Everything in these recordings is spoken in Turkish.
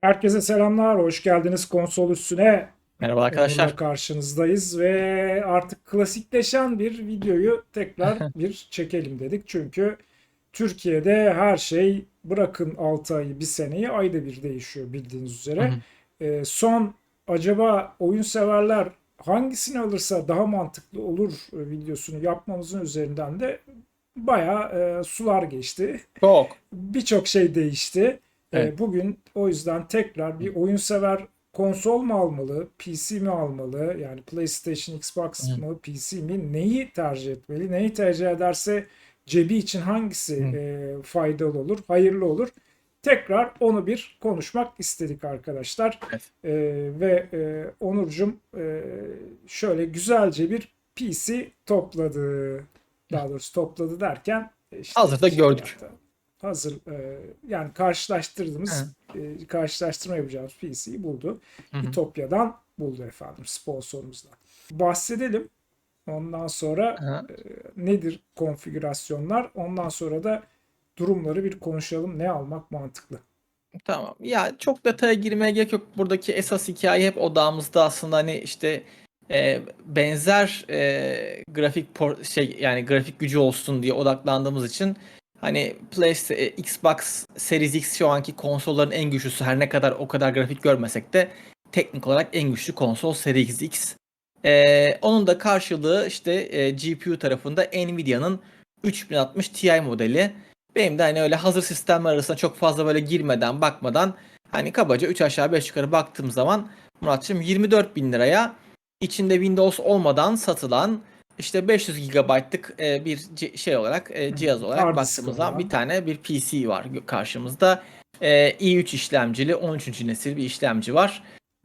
Herkese selamlar, hoş geldiniz konsol üstüne. Merhaba arkadaşlar. Onunla karşınızdayız ve artık klasikleşen bir videoyu tekrar bir çekelim dedik. Çünkü Türkiye'de her şey bırakın 6 ayı, bir seneyi ayda bir değişiyor bildiğiniz üzere. Ee, son acaba oyun severler hangisini alırsa daha mantıklı olur e, videosunu yapmamızın üzerinden de bayağı e, sular geçti. Çok. Birçok şey değişti. Ee, Evet. Bugün o yüzden tekrar bir oyun sever konsol mu almalı, PC mi almalı? Yani PlayStation, Xbox Hı. mı, PC mi? Neyi tercih etmeli? Neyi tercih ederse cebi için hangisi Hı. e, faydalı olur, hayırlı olur? Tekrar onu bir konuşmak istedik arkadaşlar. Evet. E, ve e, Onurcuğum e, şöyle güzelce bir PC topladı. Daha doğrusu topladı derken e, işte Hazırda şey gördük. yaptı. Hazır e, yani karşılaştırdığımız e, karşılaştırma yapacağımız PC'yi buldu. Hı hı. İtopya'dan buldu efendim sponsorumuzdan. Bahsedelim. Ondan sonra Aha. nedir konfigürasyonlar? Ondan sonra da durumları bir konuşalım. Ne almak mantıklı? Tamam. Ya çok detaya girmeye gerek yok. Buradaki esas hikaye hep odağımızda aslında hani işte e, benzer e, grafik por- şey yani grafik gücü olsun diye odaklandığımız için hani PlayStation, Xbox Series X şu anki konsolların en güçlüsü her ne kadar o kadar grafik görmesek de teknik olarak en güçlü konsol Series X. E, onun da karşılığı işte e, GPU tarafında Nvidia'nın 3060 Ti modeli. Benim de hani öyle hazır sistemler arasında çok fazla böyle girmeden bakmadan hani kabaca 3 aşağı 5 yukarı baktığım zaman Muratçım 24 bin liraya içinde Windows olmadan satılan işte 500 GB'lık e, bir şey olarak e, cihaz olarak Hard disk baktığımız zaman olan. bir tane bir PC var karşımızda. E, i3 işlemcili 13. nesil bir işlemci var.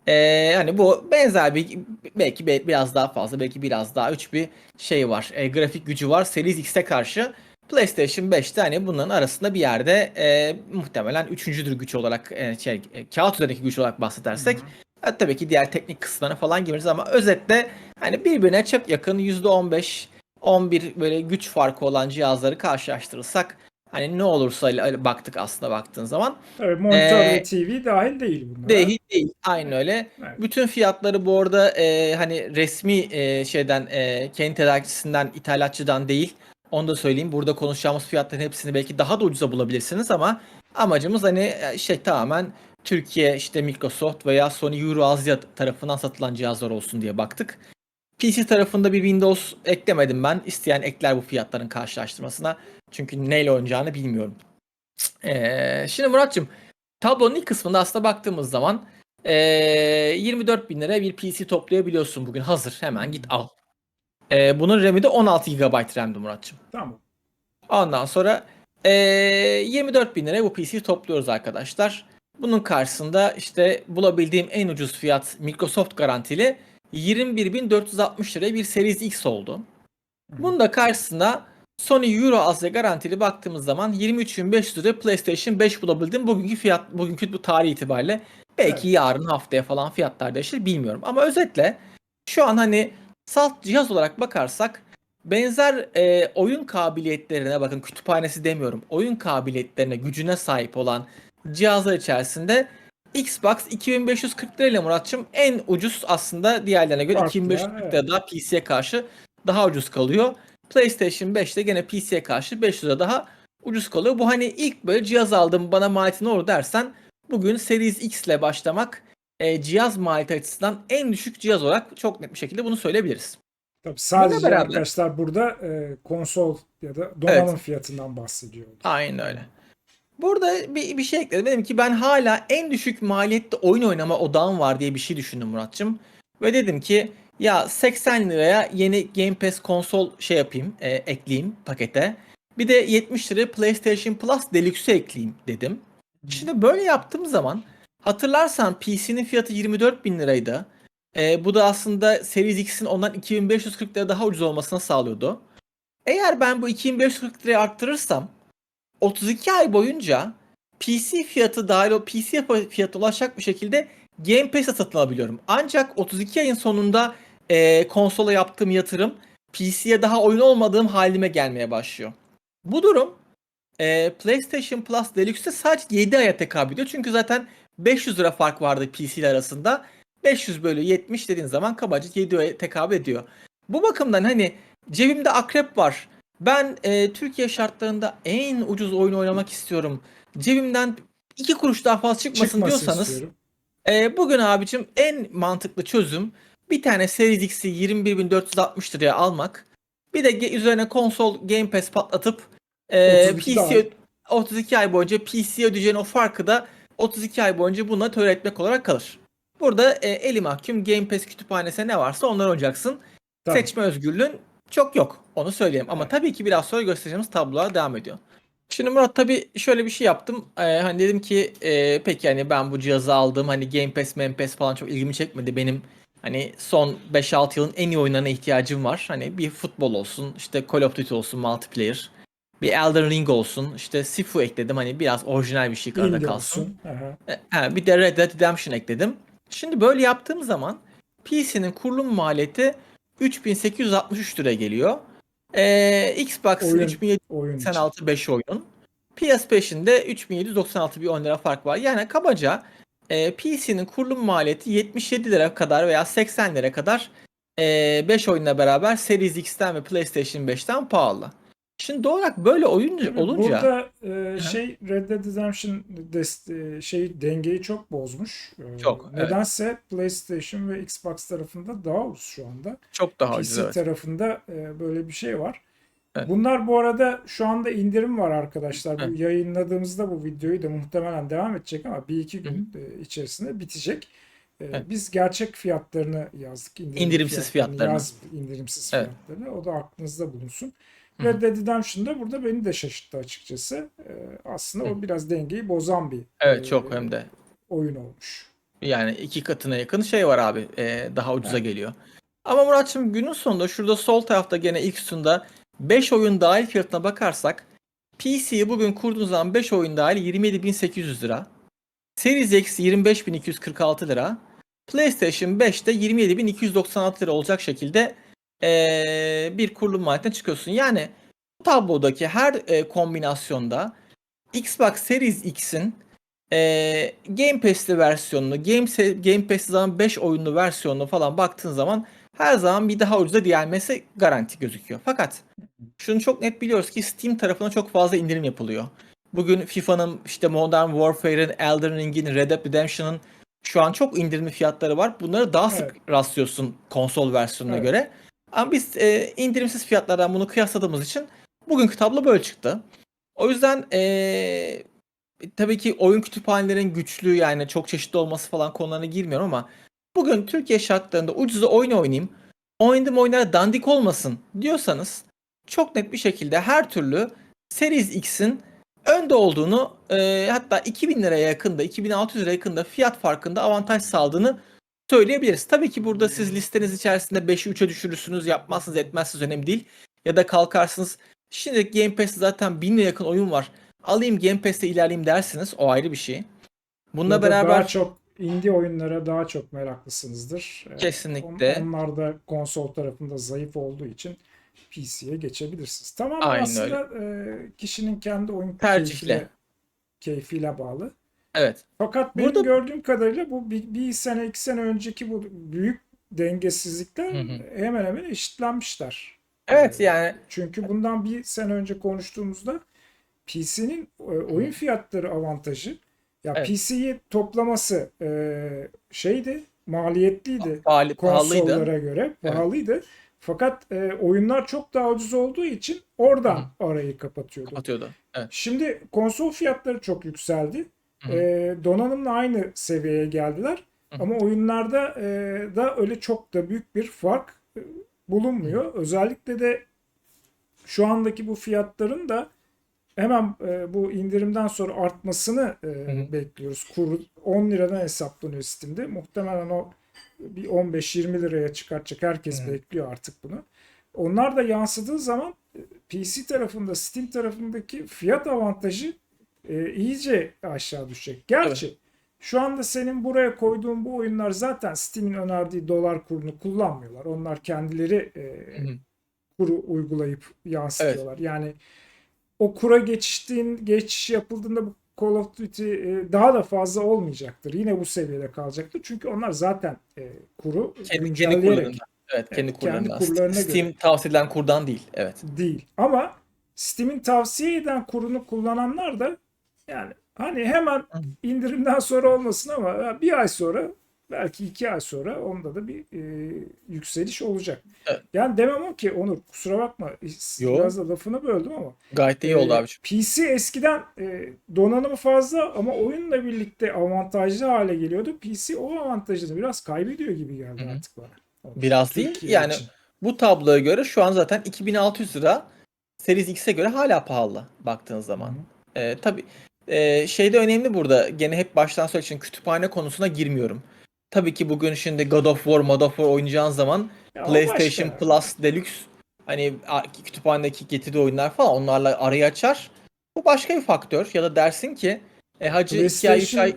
E, hani bu benzer bir belki be- biraz daha fazla belki biraz daha 3 bir şey var. E, grafik gücü var. Series X'e karşı PlayStation 5'te hani bunların arasında bir yerde e, muhtemelen üçüncüdür güç olarak e, şey e, kağıt üzerindeki güç olarak bahsedersek e, tabii ki diğer teknik kısımlarına falan gireriz ama özetle hani birbirine çok yakın %15 11 böyle güç farkı olan cihazları karşılaştırırsak hani ne olursa baktık aslında baktığın zaman Tabii monitör Ee, ve TV dahil değil bunlar. değil değil aynı öyle. Evet. Bütün fiyatları bu arada e, hani resmi e, şeyden e, kendi tedarikçisinden ithalatçıdan değil. Onu da söyleyeyim. Burada konuşacağımız fiyatların hepsini belki daha da ucuza bulabilirsiniz ama amacımız hani e, şey tamamen Türkiye işte Microsoft veya Sony Euro Asya tarafından satılan cihazlar olsun diye baktık. PC tarafında bir Windows eklemedim ben. İsteyen ekler bu fiyatların karşılaştırmasına. Çünkü neyle oynayacağını bilmiyorum. Ee, şimdi Muratçım tablonun ilk kısmında aslında baktığımız zaman ee, 24 bin liraya bir PC toplayabiliyorsun bugün hazır. Hemen git al. Ee, bunun RAM'i de 16 GB RAM'di Muratçım. Tamam. Ondan sonra ee, 24 bin liraya bu PC'yi topluyoruz arkadaşlar. Bunun karşısında işte bulabildiğim en ucuz fiyat Microsoft garantili 21.460 liraya bir Series X oldu. Bunun da karşısına Sony Euro Asya garantili baktığımız zaman 23.500 liraya PlayStation 5 bulabildim. Bugünkü fiyat, bugünkü bu tarih itibariyle belki yarın haftaya falan fiyatlar değişir bilmiyorum. Ama özetle şu an hani salt cihaz olarak bakarsak benzer e, oyun kabiliyetlerine bakın kütüphanesi demiyorum. Oyun kabiliyetlerine, gücüne sahip olan cihazlar içerisinde Xbox 2540 lirayla Muratçım en ucuz aslında diğerlerine göre Farklı, 2540 evet. lira daha PC'ye karşı daha ucuz kalıyor. PlayStation 5'te gene PC'ye karşı 500 lira daha ucuz kalıyor. Bu hani ilk böyle cihaz aldım bana maliyeti ne olur dersen bugün Series X ile başlamak e, cihaz maliyeti açısından en düşük cihaz olarak çok net bir şekilde bunu söyleyebiliriz. Tabii sadece beraber- arkadaşlar burada e, konsol ya da donanım fiyatından bahsediyor. Aynen öyle. Burada bir, bir şey ekledim. Dedim ki ben hala en düşük maliyette oyun oynama odağım var diye bir şey düşündüm Muratçım. Ve dedim ki ya 80 liraya yeni Game Pass konsol şey yapayım, e, ekleyeyim pakete. Bir de 70 liraya PlayStation Plus Deluxe'u ekleyeyim dedim. Şimdi böyle yaptığım zaman hatırlarsan PC'nin fiyatı 24 bin liraydı. E, bu da aslında Series X'in ondan 2540 lira daha ucuz olmasını sağlıyordu. Eğer ben bu 2540 liraya arttırırsam 32 ay boyunca PC fiyatı dahil o PC fiyatı ulaşacak bir şekilde Game Pass'e satın alabiliyorum. Ancak 32 ayın sonunda e, konsola yaptığım yatırım PC'ye daha oyun olmadığım halime gelmeye başlıyor. Bu durum e, PlayStation Plus Deluxe'de sadece 7 aya tekabül ediyor. Çünkü zaten 500 lira fark vardı PC ile arasında. 500 bölü 70 dediğin zaman kabaca 7 aya tekabül ediyor. Bu bakımdan hani cebimde akrep var. Ben e, Türkiye şartlarında en ucuz oyun oynamak istiyorum. Cebimden 2 kuruş daha fazla çıkmasın, Çıkmasın diyorsanız istiyorum. e, bugün abicim en mantıklı çözüm bir tane Series X'i 21.460 liraya almak. Bir de üzerine konsol Game Pass patlatıp e, 32 PC ay. 32 ay boyunca PC ödeyeceğin o farkı da 32 ay boyunca buna töre etmek olarak kalır. Burada e, eli mahkum Game Pass kütüphanesine ne varsa onları oynayacaksın. Tamam. Seçme özgürlüğün çok yok. Onu söyleyeyim. Ama tabii ki biraz sonra göstereceğimiz tablolar devam ediyor. Şimdi Murat tabii şöyle bir şey yaptım. Ee, hani dedim ki e, peki hani ben bu cihazı aldım. Hani Game Pass, Game Pass falan çok ilgimi çekmedi. Benim hani son 5-6 yılın en iyi oyunlarına ihtiyacım var. Hani bir futbol olsun, işte Call of Duty olsun, multiplayer. Bir Elden Ring olsun. işte Sifu ekledim. Hani biraz orijinal bir şey arada kalsın. E, ha, bir de Red Dead Redemption ekledim. Şimdi böyle yaptığım zaman PC'nin kurulum maliyeti 3863 lira geliyor. Ee, Xbox'ın Oyun- 3786 Oyun için. 5 oyun. PS5'in de 3796 bir 10 lira fark var. Yani kabaca e, PC'nin kurulum maliyeti 77 lira kadar veya 80 lira kadar 5 oyunla beraber Series X'ten ve PlayStation 5'ten pahalı. Şimdi doğal olarak böyle oyuncu Tabii olunca Burada e, şey Red Dead Redemption dest- e, şey dengeyi çok bozmuş. E, Çok, evet. Nedense PlayStation ve Xbox tarafında daha ucuz şu anda. çok daha. PC evet. tarafında e, böyle bir şey var. Evet. Bunlar bu arada şu anda indirim var arkadaşlar. Bu Evet. yayınladığımızda bu videoyu da muhtemelen devam edecek ama bir iki gün e, içerisinde bitecek. E, Evet. Biz gerçek fiyatlarını yazdık. indirimli İndirimsiz fiyatlarını. Yaz indirimsiz Evet. fiyatlarını. O da aklınızda bulunsun. Red Dead Redemption'da burada beni de şaşırttı açıkçası. E, aslında o biraz dengeyi bozan bir Evet e, çok hem de. oyun olmuş. Yani iki katına yakın şey var abi. e, daha ucuza geliyor. Ama Muratçım günün sonunda şurada sol tarafta gene ilk sütunda 5 oyun dahil fiyatına bakarsak PC'yi bugün kurduğunuz zaman 5 oyun dahil 27.800 lira. Series X 25.246 lira. PlayStation 5'te 27.296 lira olacak şekilde e, bir kurulum maliyetine çıkıyorsun. Yani bu tablodaki her e, kombinasyonda Xbox Series X'in ee, Game Pass'li versiyonunu, Game, Game Pass'li zaman 5 oyunlu versiyonunu falan baktığın zaman her zaman bir daha ucuza gelmesi garanti gözüküyor. Fakat şunu çok net biliyoruz ki Steam tarafına çok fazla indirim yapılıyor. Bugün FIFA'nın, işte Modern Warfare'in, Elden Ring'in, Red Dead Redemption'ın şu an çok indirimli fiyatları var. Bunları daha sık Evet. rastlıyorsun konsol versiyonuna Evet. göre. Ama biz e, indirimsiz fiyatlardan bunu kıyasladığımız için bugünkü tablo böyle çıktı. O yüzden e, tabii ki oyun kütüphanelerin güçlü yani çok çeşitli olması falan konularına girmiyorum ama bugün Türkiye şartlarında ucuza oyun oynayayım, oynadığım oyunlar dandik olmasın diyorsanız çok net bir şekilde her türlü Series X'in önde olduğunu e, hatta 2000 liraya yakında 2600 liraya yakında fiyat farkında avantaj sağladığını söyleyebiliriz. Tabii ki burada siz listeniz içerisinde 5'i 3'e düşürürsünüz yapmazsınız etmezsiniz önemli değil. Ya da kalkarsınız şimdi Game Pass'te zaten 1000'e yakın oyun var alayım Game Pass'te ilerleyeyim dersiniz o ayrı bir şey. Bununla Ya da beraber daha çok indie oyunlara daha çok meraklısınızdır. Ee, Kesinlikle. on- Onlar da konsol tarafında zayıf olduğu için PC'ye geçebilirsiniz. Aynen aslında e, kişinin kendi oyun Tercihle. keyfiyle, keyfiyle bağlı. Evet Fakat benim Burada- gördüğüm kadarıyla bu bir, bir sene iki sene önceki bu büyük dengesizlikler Hı hı. hemen hemen eşitlenmişler. evet Ee, yani Çünkü bundan bir sene önce konuştuğumuzda PC'nin e, oyun fiyatları avantajı ya Evet. PC'yi toplaması e, şeydi maliyetliydi pahalı, pahalıydı. konsollara göre pahalıydı. Fakat e, oyunlar çok daha ucuz olduğu için oradan arayı kapatıyordu. Kapatıyordu. Evet. Şimdi konsol fiyatları çok yükseldi. E, donanımla aynı seviyeye geldiler. Ama oyunlarda e, da öyle çok da büyük bir fark e, bulunmuyor. Özellikle de şu andaki bu fiyatların da hemen e, bu indirimden sonra artmasını e, bekliyoruz. Kur 10 liradan hesaplanıyor Steam'de. Muhtemelen o bir 15-20 liraya çıkartacak. Herkes Hı. bekliyor artık bunu. Onlar da yansıdığı zaman PC tarafında, Steam tarafındaki fiyat avantajı e, iyice aşağı düşecek. Gerçi şu anda senin buraya koyduğun bu oyunlar zaten Steam'in önerdiği dolar kurunu kullanmıyorlar. Onlar kendileri e, Hı hı. kuru uygulayıp yansıtıyorlar. Yani o kura geçtiğin geçiş yapıldığında bu Call of Duty e, daha da fazla olmayacaktır. Yine bu seviyede kalacaktır. Çünkü onlar zaten e, kuru Kendi, kendi kurlarından. Evet, kendi Evet, kendi kurlarına Steam göre. tavsiye edilen kurdan değil. Evet. değil. Ama Steam'in tavsiye eden kurunu kullananlar da yani hani hemen indirimden sonra olmasın ama bir ay sonra belki iki ay sonra onda da bir e, yükseliş olacak. Evet. Yani demem o ki Onur kusura bakma Yo. biraz da lafını böldüm ama Gayet iyi oldu e, abi. PC eskiden e, donanımı fazla ama oyunla birlikte avantajlı hale geliyordu. PC o avantajını biraz kaybediyor gibi geldi Hı hı. artık bana. Onur. Biraz değil. Türkiye Yani için. bu tabloya göre şu an zaten 2600 lira Series X'e göre hala pahalı baktığın zaman. Hı tabii e, şey de önemli burada. Gene hep baştan söylediğim için kütüphane konusuna girmiyorum. Tabii ki bugün şimdi God of War, God of War oynayacağın zaman Ya PlayStation başka. Plus Deluxe hani kütüphanedeki getirdiği oyunlar falan onlarla arayı açar. Bu başka bir faktör. Ya da dersin ki e, hacı 2 ay 3 ay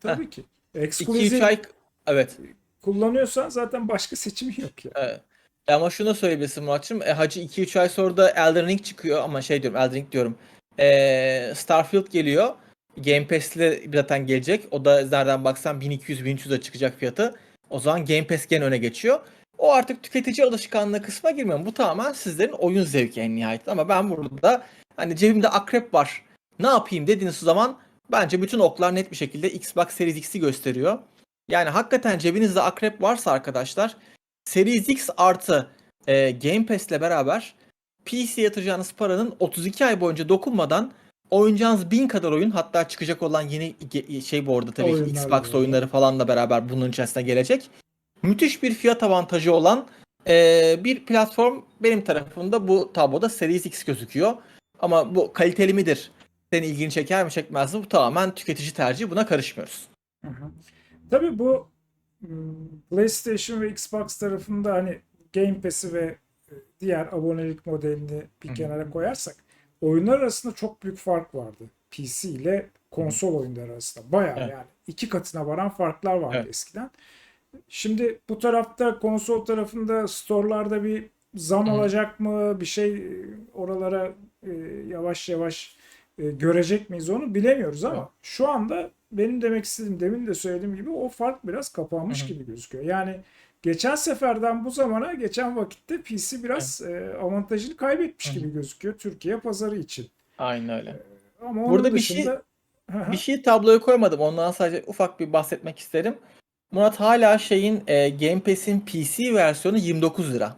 Tabii ki. 2 3 Exclusive ay evet kullanıyorsan zaten başka seçimi yok ya. Evet. E Ama şunu söyleyebilirsin Muratçım. E, Hacı 2-3 ay sonra da Elden Ring çıkıyor ama şey diyorum Elden Ring diyorum. E, Starfield geliyor. Game Pass'le zaten gelecek. O da nereden baksan 1200-1300'e çıkacak fiyatı. O zaman Game Pass gene öne geçiyor. O artık tüketici alışkanlığı kısmına girmiyorum. Bu tamamen sizlerin oyun zevki en nihayetinde. Ama ben burada hani cebimde akrep var. Ne yapayım dediğiniz zaman bence bütün oklar net bir şekilde Xbox Series X'i gösteriyor. Yani hakikaten cebinizde akrep varsa arkadaşlar Series X artı e, Game Pass ile beraber PC yatıracağınız paranın 32 ay boyunca dokunmadan oynayacağınız 1000 kadar oyun hatta çıkacak olan yeni şey bu arada tabii ki Xbox var. oyunları falan da beraber bunun içerisine gelecek. Müthiş bir fiyat avantajı olan e, bir platform benim tarafımda bu tabloda Series X gözüküyor. Ama bu kaliteli midir? Senin ilgini çeker mi çekmez mi? Bu tamamen tüketici tercihi. Buna karışmıyoruz. Hı hı. Tabii bu m, PlayStation ve Xbox tarafında hani Game Pass'i ve diğer abonelik modelini bir Hı hı. kenara koyarsak oyunlar arasında çok büyük fark vardı. PC ile konsol oyunları arasında. Bayağı Evet. yani iki katına varan farklar vardı Evet. eskiden. Şimdi bu tarafta konsol tarafında store'larda bir zam Hı hı. olacak mı? Bir şey e, oralara e, yavaş yavaş e, görecek miyiz onu bilemiyoruz ama Evet. şu anda benim demek istediğim demin de söylediğim gibi o fark biraz kapanmış Hı hı. gibi gözüküyor. Yani geçen seferden bu zamana geçen vakitte PC biraz e, avantajını kaybetmiş Hı hı. gibi gözüküyor Türkiye pazarı için. Aynen öyle. Ama onun Burada bir şey- dışında Hı hı. Bir şey tabloya koymadım. Ondan sadece ufak bir bahsetmek isterim. Murat hala şeyin e, Game Pass'in PC versiyonu 29 lira.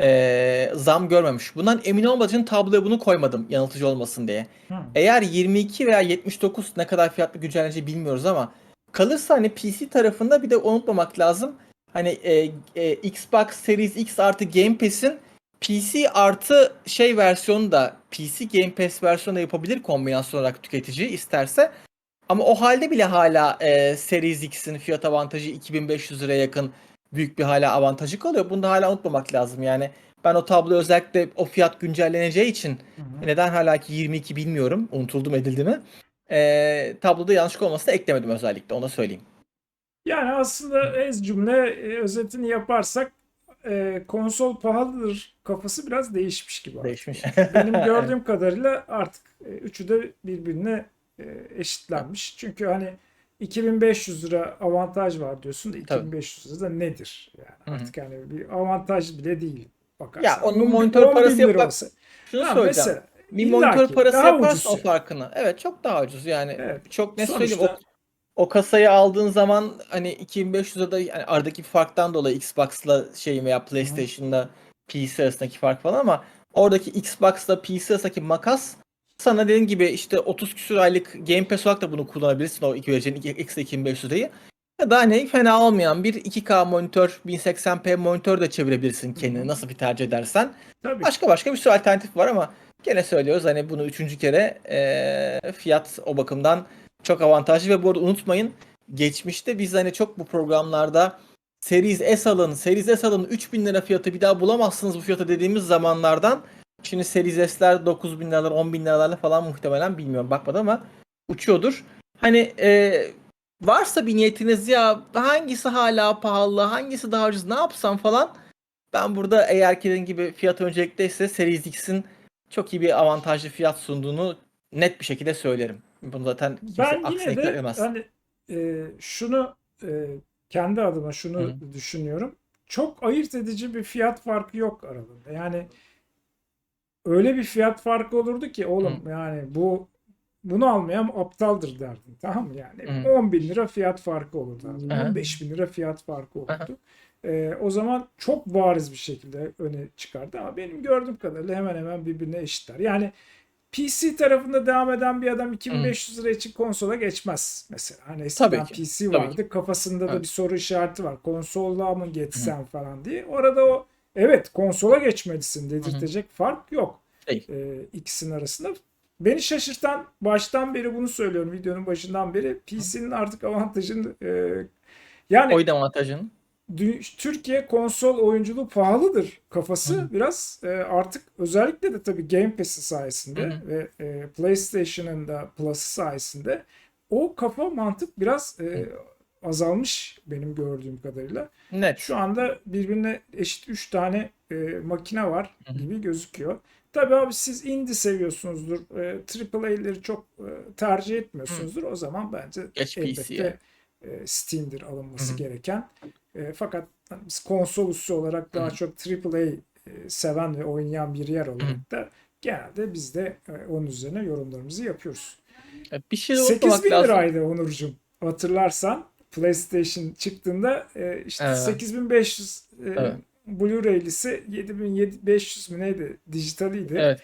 E, zam görmemiş. Bundan emin olmadığım için tabloya bunu koymadım yanıltıcı olmasın diye. Hı. Eğer 22 veya 79 ne kadar fiyatlı güncelleneceği bilmiyoruz ama kalırsa hani PC tarafında bir de unutmamak lazım. Hani e, e, Xbox Series X artı Game Pass'in PC artı şey versiyonu da PC Game Pass versiyonu da yapabilir kombinasyon olarak tüketici isterse. Ama o halde bile hala e, Series X'in fiyat avantajı 2500 liraya yakın büyük bir hala avantajı kalıyor. Bunu da hala unutmamak lazım. Yani ben o tabloyu özellikle o fiyat güncelleneceği için Hı hı. neden hala ki 22 bilmiyorum. Unutuldu mu edildi mi? E, tabloda yanlışlık olmasına eklemedim özellikle onu söyleyeyim. Yani aslında ez cümle e, özetini yaparsak e, konsol pahalıdır kafası biraz değişmiş gibi. artık. Değişmiş. Benim gördüğüm kadarıyla artık e, üçü de birbirine e, eşitlenmiş. Çünkü hani 2500 lira avantaj var diyorsun da Tabii. 2500 lira da nedir? Yani hı. artık hani bir avantaj bile değil. Bakarsan. Ya onun 10 bin- monitör 10 bin parası yapmak- olsa. Şunu Ha, söyleyeceğim. mesela, Bir monitör ki parası daha yaparsın o farkını. Evet çok daha ucuz yani. Evet. Çok ne Sonuçta- söyleyeyim o, o kasayı aldığın zaman hani 2500'e da yani aradaki farktan dolayı Xbox'la şey veya PlayStation'la PC arasındaki fark falan ama oradaki Xbox'la PC arasındaki makas sana dediğim gibi işte 30 küsur aylık Game Pass olarak da bunu kullanabilirsin o iki vereceğin eksi 2500 lirayı. Ya da hani fena olmayan bir 2K monitör 1080p monitör de çevirebilirsin kendine nasıl bir tercih edersen. Tabii. Başka başka bir sürü alternatif var ama gene söylüyoruz hani bunu üçüncü kere eee, fiyat o bakımdan çok avantajlı ve bu arada unutmayın geçmişte biz hani çok bu programlarda Series S alın, Series S alın 3000 lira fiyatı bir daha bulamazsınız bu fiyata dediğimiz zamanlardan şimdi Series S'ler 9000 liralar 10 bin liralarla falan muhtemelen bilmiyorum bakmadım ama uçuyordur. Hani eee, varsa bir niyetiniz ya hangisi hala pahalı hangisi daha ucuz ne yapsam falan ben burada eğer ki dediğim gibi fiyat öncelikteyse Series X'in çok iyi bir avantajlı fiyat sunduğunu net bir şekilde söylerim. Bunu zaten kimse Ben aksine de edemez. hani e, şunu e, kendi adıma şunu Hı. düşünüyorum. Çok ayırt edici bir fiyat farkı yok aralarında. Yani öyle bir fiyat farkı olurdu ki oğlum yani bu bunu almayan aptaldır derdin. Tamam mı yani? Hı. 10 bin lira fiyat farkı olurdu. Hı. 15 bin lira fiyat farkı olurdu. E, o zaman çok bariz bir şekilde öne çıkardı ama benim gördüğüm kadarıyla hemen hemen birbirine eşitler. Yani PC tarafında devam eden bir adam 2500 lira için konsola geçmez mesela. Hani eskiden Tabii ki, PC tabii vardı. Kafasında da Evet. bir soru işareti var. Konsolla mı geçsem falan diye. Orada o evet konsola geçmelisin dedirtecek fark yok. Değil. Ee, ikisinin arasında. Beni şaşırtan baştan beri bunu söylüyorum videonun başından beri PC'nin artık avantajını e, yani Oyun avantajının. dü- Türkiye konsol oyunculuğu pahalıdır kafası Hı hı. biraz e, artık özellikle de tabii Game Pass'i sayesinde Hı hı. ve e, PlayStation'ın da Plus'ı sayesinde o kafa mantık biraz e, azalmış benim gördüğüm kadarıyla. Net. Şu anda birbirine eşit 3 tane e, makine var Hı hı. gibi gözüküyor. Tabii abi siz indie seviyorsunuzdur. E, AAA'leri çok e, tercih etmiyorsunuzdur. O zaman bence Geç elbette e, Steam'dir alınması Hı hı. gereken. E, fakat biz konsol üssü olarak daha Hı hı. çok AAA e, seven ve oynayan bir yer olarak da genelde biz de e, onun üzerine yorumlarımızı yapıyoruz. Bir şey de unutmamak 8000 lazım. liraydı Onurcuğum. Hatırlarsan PlayStation çıktığında e, işte Evet. 8500 e, Evet. Blu-ray'lisi 7500 mü neydi? Dijitaliydi. Evet.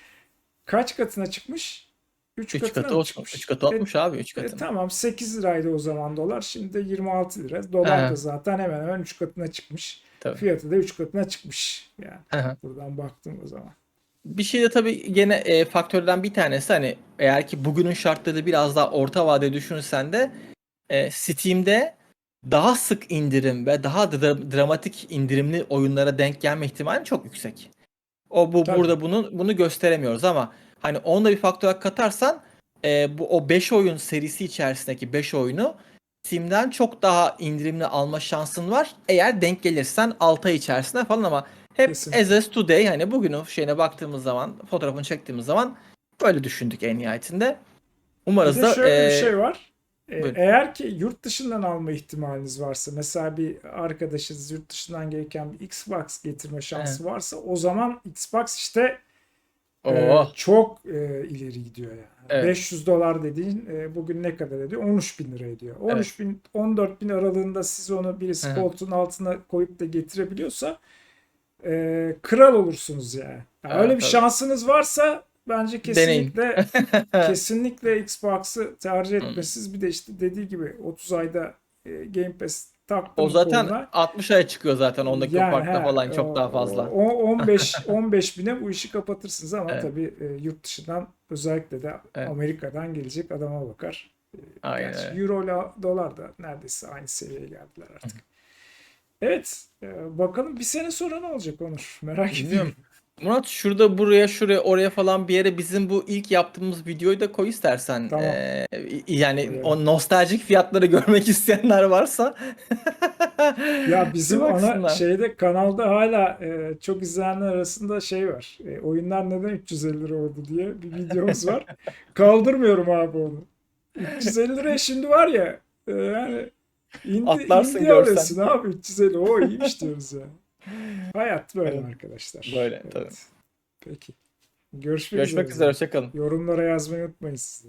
Kaç katına çıkmış? 3 3 katına katı mı o çıkmış? 3 katı E, olmuş abi 3 e, katı. tamam 8 liraydı o zaman dolar. Şimdi de 26 lira. Dolar da zaten hemen hemen 3 katına çıkmış. Tabii. Fiyatı da 3 katına çıkmış. Yani hı. buradan baktığım o zaman. Bir şey de tabii gene e, faktörden bir tanesi hani eğer ki bugünün şartları biraz daha orta vade düşünürsen de e, Steam'de daha sık indirim ve daha dra- dramatik indirimli oyunlara denk gelme ihtimali çok yüksek. O bu Tabii. burada bunu bunu gösteremiyoruz ama hani onu da bir faktör katarsan e, bu o 5 oyun serisi içerisindeki 5 oyunu Steam'den çok daha indirimli alma şansın var. Eğer denk gelirsen 6 ay içerisinde falan ama hep Kesinlikle. as today hani bugünün şeyine baktığımız zaman fotoğrafını çektiğimiz zaman böyle düşündük en nihayetinde. Bir Umarız de da şöyle bir e, şey var. E, buyurun. eğer ki yurt dışından alma ihtimaliniz varsa mesela bir arkadaşınız yurt dışından gelirken bir Xbox getirme şansı varsa o zaman Xbox işte e, Oo, çok e, ileri gidiyor yani. Evet. 500 dolar dediğin e, bugün ne kadar ediyor? 13 bin lira ediyor. 13 bin 14 bin aralığında siz onu birisi hı. koltuğun altına koyup da getirebiliyorsa e, kral olursunuz yani. Yani Evet, öyle bir tabii. şansınız varsa bence kesinlikle kesinlikle Xbox'ı tercih etmesiz. Bir de işte dediği gibi 30 ayda e, Game Pass taktım o zaten koluna. 60 aya çıkıyor zaten ondaki o Yani farkla he, falan çok o- daha fazla. O, 15 15 bine bu işi kapatırsınız ama Evet. tabii e, yurt dışından özellikle de Evet. Amerika'dan gelecek adama bakar. Aynen Gerçi. Euro ile dolar da neredeyse aynı seviyeye geldiler artık. Evet, e, bakalım bir sene sonra ne olacak Onur? Merak ediyorum. Murat şurada buraya şuraya oraya falan bir yere bizim bu ilk yaptığımız videoyu da koy istersen. Tamam. Ee, yani Koyarım. o nostaljik fiyatları görmek isteyenler varsa. Ya bizim ana şeyde kanalda hala e, çok izleyenler arasında şey var. E, oyunlar neden 350 lira oldu diye bir videomuz var. Kaldırmıyorum abi onu. 350 liraya şimdi var ya e, yani indi, Atlarsın indi görsen. abi 350 o iyiymiş diyoruz ya. Hayat böyle Evet. arkadaşlar. Böyle, tabii. Peki. Görüşmek, Görüşmek üzere hoşçakalın. Yorumlara yazmayı unutmayın siz.